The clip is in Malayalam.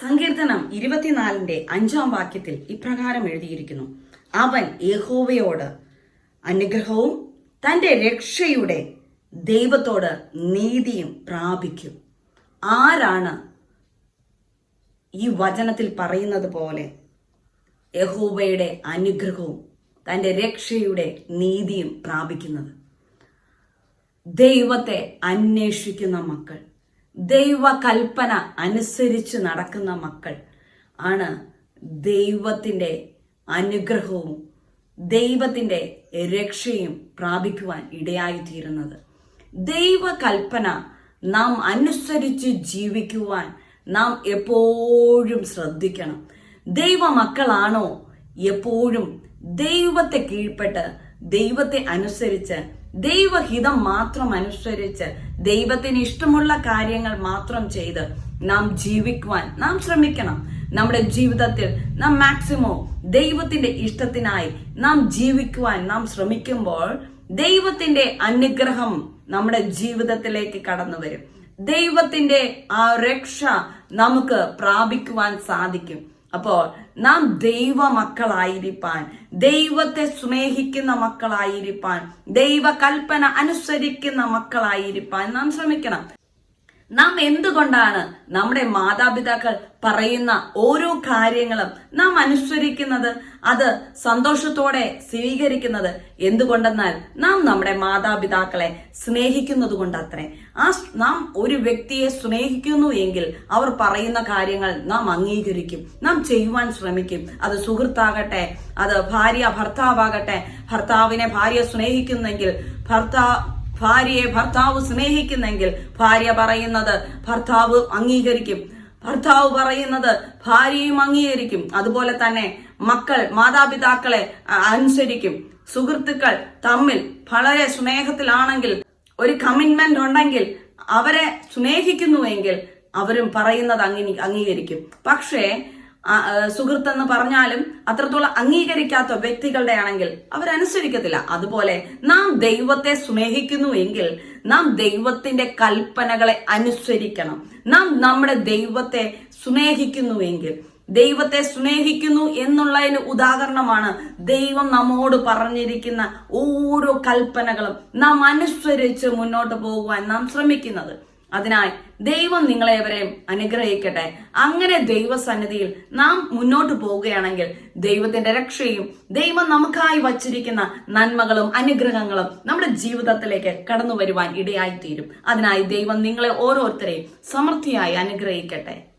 സങ്കീർത്തനം ഇരുപത്തിനാലിന്റെ അഞ്ചാം വാക്യത്തിൽ ഇപ്രകാരം എഴുതിയിരിക്കുന്നു. അവൻ യഹോവയോട് അനുഗ്രഹവും തന്റെ രക്ഷയുടെ ദൈവത്തോട് നീതിയും പ്രാപിക്കും. ആരാണ് ഈ വചനത്തിൽ പറയുന്നത് പോലെ? യഹോവയുടെ അനുഗ്രഹവും തന്റെ രക്ഷയുടെ നീതിയും പ്രാപിക്കുന്നത്. ദൈവത്തെ അന്വേഷിക്കുന്ന മക്കൾ. ദൈവകൽപ്പന അനുസരിച്ച് നടക്കുന്ന മക്കൾ ആണ് ദൈവത്തിന്റെ അനുഗ്രഹവും ദൈവത്തിന്റെ രക്ഷയും പ്രാപിക്കുവാൻ ഇടയായിത്തീരുന്നത്. ദൈവകൽപ്പന നാം അനുസരിച്ച് ജീവിക്കുവാൻ നാം എപ്പോഴും ശ്രദ്ധിക്കണം. ദൈവമക്കളാണോ എപ്പോഴും ദൈവത്തെ കീഴ്പ്പെട്ട് ദൈവത്തെ അനുസരിച്ച് ദൈവഹിതം മാത്രം അനുസരിച്ച് ദൈവത്തിന് ഇഷ്ടമുള്ള കാര്യങ്ങൾ മാത്രം ചെയ്ത് നാം ജീവിക്കുവാൻ നാം ശ്രമിക്കണം. നമ്മുടെ ജീവിതത്തിൽ നാം മാക്സിമം ദൈവത്തിന്റെ ഇഷ്ടത്തിനായി നാം ജീവിക്കുവാൻ നാം ശ്രമിക്കുമ്പോൾ ദൈവത്തിന്റെ അനുഗ്രഹം നമ്മുടെ ജീവിതത്തിലേക്ക് കടന്നു വരും. ദൈവത്തിന്റെ ആ രക്ഷ നമുക്ക് പ്രാപിക്കുവാൻ സാധിക്കും. അപ്പോൾ നാം ദൈവ മക്കളായിരിക്കാൻ ദൈവത്തെ സ്നേഹിക്കുന്ന മക്കളായിരിക്കാൻ ദൈവ കൽപ്പന അനുസരിക്കുന്ന മക്കളായിരിക്കാൻ നാം ശ്രമിക്കണം. നാം എന്തുകൊണ്ടാണ് നമ്മുടെ മാതാപിതാക്കൾ പറയുന്ന ഓരോ കാര്യങ്ങളും നാം അനുസരിക്കുന്നത്? അത് സന്തോഷത്തോടെ സ്വീകരിക്കുന്നത് എന്തുകൊണ്ടെന്നാൽ നാം നമ്മുടെ മാതാപിതാക്കളെ സ്നേഹിക്കുന്നത് കൊണ്ടത്രേ. ആ നാം ഒരു വ്യക്തിയെ സ്നേഹിക്കുന്നു എങ്കിൽ അവർ പറയുന്ന കാര്യങ്ങൾ നാം അംഗീകരിക്കും. നാം ചെയ്യുവാൻ ശ്രമിക്കും. അത് സുഹൃത്താകട്ടെ അത് ഭാര്യ ഭർത്താവാകട്ടെ ഭർത്താവിനെ ഭാര്യ സ്നേഹിക്കുന്നെങ്കിൽ ഭർത്താവ് ഭാര്യയെ ഭർത്താവ് സ്നേഹിക്കുന്നെങ്കിൽ ഭാര്യ പറയുന്നത് ഭർത്താവ് അംഗീകരിക്കും. ഭർത്താവ് പറയുന്നത് ഭാര്യയും അംഗീകരിക്കും. അതുപോലെ തന്നെ മക്കൾ മാതാപിതാക്കളെ അനുസരിക്കും. സുഹൃത്തുക്കൾ തമ്മിൽ വളരെ സ്നേഹത്തിലാണെങ്കിൽ ഒരു കമ്മിറ്റ്മെന്റ് ഉണ്ടെങ്കിൽ അവരെ സ്നേഹിക്കുന്നുവെങ്കിൽ അവരും പറയുന്നത് അംഗീ അംഗീകരിക്കും. പക്ഷേ സുഹൃത്തെന്ന് പറഞ്ഞാലും അത്രത്തോളം അംഗീകരിക്കാത്ത വ്യക്തികളുടെ ആണെങ്കിൽ അവരനുസരിക്കത്തില്ല. അതുപോലെ നാം ദൈവത്തെ സ്നേഹിക്കുന്നു എങ്കിൽ നാം ദൈവത്തിന്റെ കൽപ്പനകളെ അനുസരിക്കണം. നാം നമ്മുടെ ദൈവത്തെ സ്നേഹിക്കുന്നുവെങ്കിൽ ദൈവത്തെ സ്നേഹിക്കുന്നു എന്നുള്ളതിന് ഉദാഹരണമാണ് ദൈവം നമ്മോട് പറഞ്ഞിരിക്കുന്ന ഓരോ കൽപ്പനകളും. നാം അനുസരിച്ച് മുന്നോട്ട് പോകുവാൻ നാം ശ്രമിക്കുന്നത്. അതിനായി ദൈവം നിങ്ങളെവരെയും അനുഗ്രഹിക്കട്ടെ. അങ്ങനെ ദൈവസന്നിധിയിൽ നാം മുന്നോട്ട് പോവുകയാണെങ്കിൽ ദൈവത്തിന്റെ രക്ഷയും ദൈവം നമുക്കായി വച്ചിരിക്കുന്ന നന്മകളും അനുഗ്രഹങ്ങളും നമ്മുടെ ജീവിതത്തിലേക്ക് കടന്നു വരുവാൻ ഇടയായിത്തീരും. അതിനായി ദൈവം നിങ്ങളെ ഓരോരുത്തരെയും സമൃദ്ധിയായി അനുഗ്രഹിക്കട്ടെ.